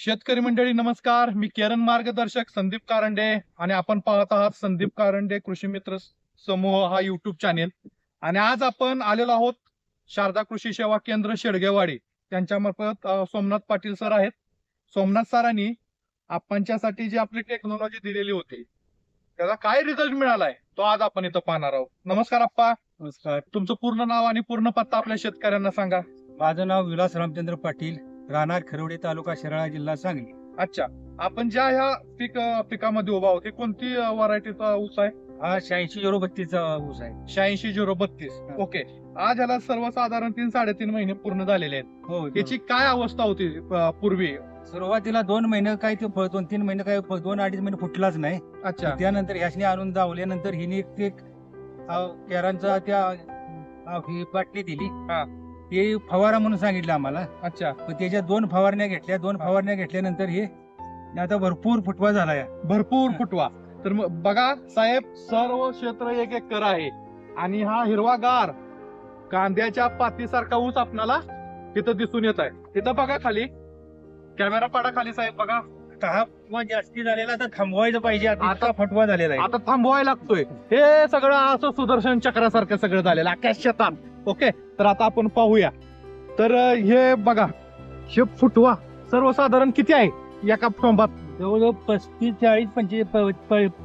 शेतकरी मंडळी नमस्कार. मी केरन मार्गदर्शक संदीप कारंडे आणि आपण पाहत आहात संदीप कारंडे कृषी मित्र समूह हा युट्यूब चॅनेल आणि आज आपण आलेलो आहोत शारदा कृषी सेवा केंद्र शेडगेवाडी. त्यांच्या मार्फत अ, सोमनाथ पाटील सर आहेत. सोमनाथ सरांनी आपणच्यासाठी जी आपली टेक्नॉलॉजी दिलेली होती त्याचा काय रिझल्ट मिळालाय तो आज आपण इथं पाहणार आहोत. नमस्कार आप्पा. नमस्कार. तुमचं पूर्ण नाव आणि पूर्ण पत्ता आपल्या शेतकऱ्यांना सांगा. माझं नाव विलास रामचंद्र पाटील. राहणार खरवडे तालुका शिराळा जिल्हा सांगली. अच्छा आपण ज्या ह्या पीक पिकामध्ये उभा आहोत ही कोणती व्हरायटीचा ऊस आहे? हा शहाऐंशी झिरो बत्तीसचा ऊस आहे. शहाऐंशी झिरो बत्तीस. ओके. आज ह्याला सर्वसाधारण तीन साडेतीन महिने पूर्ण झालेले आहेत. हो याची काय अवस्था होती अ, पूर्वी? सुरुवातीला दोन महिने काय ते फळ दोन तीन महिने काय फळ- दोन अडीच महिने फुटलाच नाही. अच्छा. त्यानंतर ह्याशनी आणून दावल्यानंतर हिने एक ते केरांचा त्या अ, ही बाटली दिली. हा. ते फवारा म्हणून सांगितलं आम्हाला. अच्छा. पण त्याच्या दोन फवारण्या घेतल्या दोन फवारण्या घेतल्यानंतर हे आता भरपूर फुटवा झाला या. भरपूर फुटवा. तर मग बघा साहेब सर्व क्षेत्र एक एकर आहे. आणि हा हिरवागार कांद्याच्या पातीसारखा ऊस आपणाला तिथं दिसून येत आहे. तिथं बघा खाली. कॅमेरा पाडा खाली साहेब बघा. हा फुटवा जास्ती झालेला आता थांबवायचं पाहिजे. आता फुटवा झालेला आहे. आता थांबवायला लागतोय. हे सगळं असं सुदर्शन चक्रासारखं सगळं झालेलं आकाश शेतात ओके तर आता आपण पाहूया. तर हे बघा हे फुटवा सर्वसाधारण किती आहे? एका टोंबात जवळजवळ पस्तीस चाळीस पंचवीस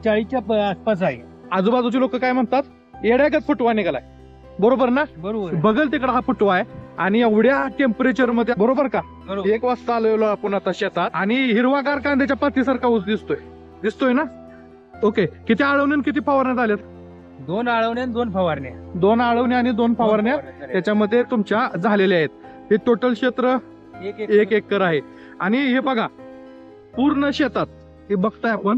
चाळीसच्या आसपास आहे. आजूबाजूचे लोक काय म्हणतात? येड्यागत फुटवा निघालाय. बरोबर ना? बरोबर बघल तिकडे हा फुटवा आहे आणि एवढ्या टेम्परेचरमध्ये बरोबर का? एक वाजता आलेलो आपण आता शेतात आणि हिरवागार कांद्याच्या पातीसारखा ऊस दिसतोय. दिसतोय ना? ओके किती आळवणे किती फवारण्यात आल्यात दोन आळवण्या आणि दोन फवारण्या. दोन आळवण्या आणि दोन फवारण्या. त्याच्यामध्ये तुमच्या झालेल्या आहेत. हे टोटल क्षेत्र एक एक एकर आहे. आणि हे बघा पूर्ण शेतात हे बघताय आपण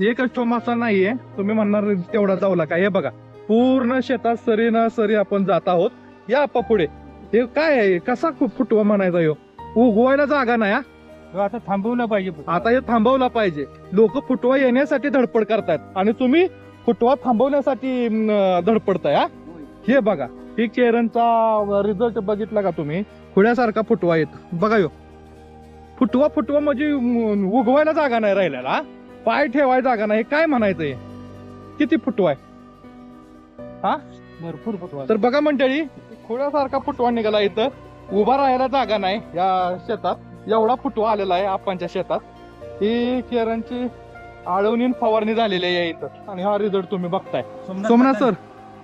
एकच टोमासा नाहीये तुम्ही म्हणणार तेवढा जाऊला का? हे बघा पूर्ण शेतात सरी ना सरी आपण जात आहोत. या आप्पा पुढे हे काय आहे? कसा फुटवा म्हणायचा ह्यो उगवायला जागा नाही हा. आता थांबवलं पाहिजे आता हे थांबवला पाहिजे. लोक फुटवा येण्यासाठी धडपड करतायत. आणि तुम्ही फुटवा थांबवण्यासाठी अं, धडपडताय हा? हे बघा ही केरनचा रिझल्ट बघितला का तुम्ही? खुड्यासारखा फुटवा येत. बघा यो. फुटवा फुटवा म्हणजे उगवायला जागा नाही राहिलेला हा? पाय ठेवायला जागा नाही. काय म्हणायचं हे किती फुटवा आहे? भरपूर फुटवा. तर बघा मंडळी खुड्यासारखा फुटवा निघाला इथं. उभा राहायला जागा नाही या शेतात. एवढा फुटवा आलेला आहे आपांच्या शेतात. ही केरनची आळवणी आणि फवारणी झालेली आहे इथं. आणि हा रिझल्ट तुम्ही बघताय. सोमनाथ सर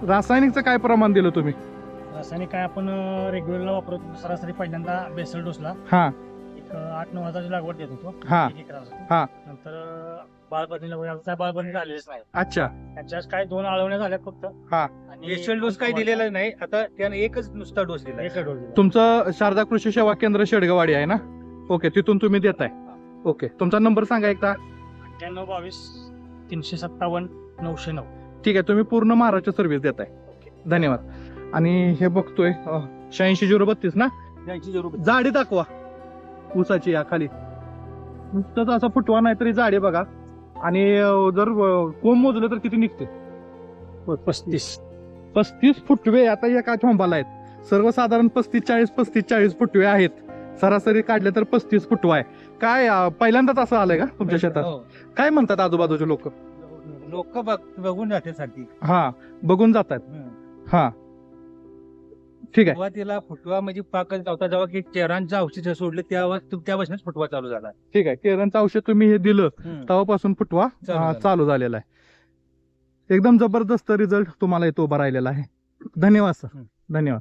रासायनिकचं काय प्रमाण दिलं तुम्ही? रासायनिक काय आपण रेग्युलरला वापरतो सरासरी पहिल्यांदा बेसल डोसला हा. एक आठ नऊ हजाराची लागवड देत होतो. हा. एक. हा. नंतर अं, बाळबंदीला वगैरे काय बाळबंदी झालेलीच नाही. अच्छा. त्यांच्या काय दोन आळवण्या झाल्या फक्त. हा. आणि स्पेशल डोस काही दिलेला नाही. आता त्याने एकच नुसता डोस दिला. एक डोस दिला. तुमचं शारदा कृषी सेवा केंद्र शेडगवाडी आहे ना? ओके तिथून तुम्ही देताय. ओके. तुमचा नंबर सांगा एकदा. अठ्ठ्याण्णव बावीस तीनशे सत्तावन्न नऊशे नऊ. ठीक आहे तुम्ही पूर्ण महाराष्ट्र सर्व्हिस देताय. धन्यवाद. आणि हे बघतोय शहाऐंशी झिरो बत्तीस ना? त्यांची जरूर जाडी दाखवा. ऊसाची या खाली. नुसतंच असं फुटवा नाही तरी जाडी बघा. आणि अं, जर अं, कोंब मोजलं तर किती निघते? पस्तीस. पस्तीस फुटवे. आता एका ठोंबाला आहेत. सर्वसाधारण पस्तीस चाळीस पस्तीस चाळीस फुटवे आहेत. सरासरी काढले तर पस्तीस फुटवा आहे. काय अं, पहिल्यांदाच असं आलंय का तुमच्या शेतात? हो. काय म्हणतात आजूबाजूचे लोक? लोक बघून जाते साठी हा बघून जातात हा. ठीक आहे. सुरुवातीला फुटवा म्हणजे पाकच नव्हता जेव्हा की चेरांचं औषध सोडलं तेव्हा त्यापासूनच फुटवा चालू झाला. ठीक आहे. केरनचं औषध तुम्ही हे दिलं तेव्हापासून फुटवा चालू अं, झाला. चालू झालेला आहे. एकदम जबरदस्त रिझल्ट तुम्हाला इथं उभा राहिलेला आहे. धन्यवाद सर. हं. धन्यवाद.